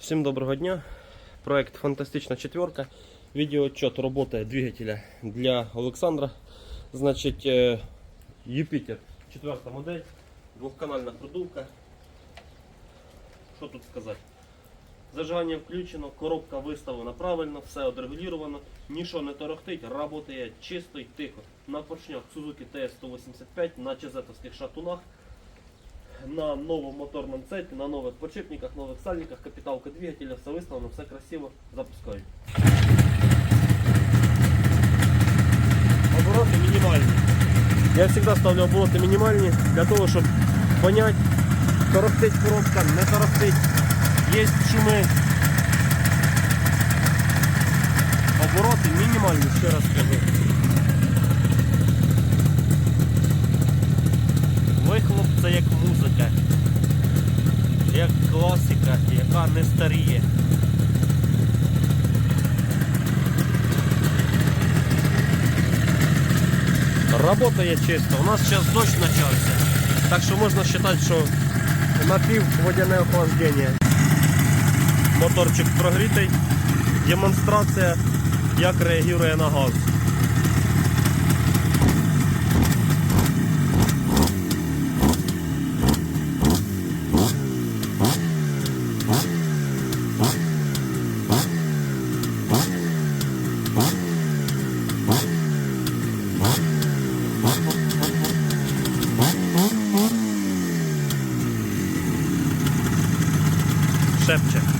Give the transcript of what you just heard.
Всім доброго дня. Проект Фантастична четверка. Відеоотчет роботи двигателя для Олександра. Значить, е, Юпітер, четверта модель, двохканальна продувка. Що тут сказати? Зажигання включено, коробка виставлена правильно, все отрегулювано, нічого не торохтить, працює чисто і тихо. На поршнях Suzuki TS-185, на чезетовських шатунах, на новому моторному цепі, на нових подшипниках, нових сальниках, капіталка двигателя, все виставлено, все красиво, запускаю. Обороти мінімальні. Я завжди ставлю обороти мінімальні для того, щоб понять, торохтить коробка, не торохтить. Є шуми. Обороти мінімальні, ще раз скажу. Вихлоп це як як класика, яка не старіє. Работає чисто. У нас зараз дощ почався. Так що можна вважати, що напів водяне охлаждення. Моторчик прогрітий. Демонстрація, як реагує на газ. Snapchat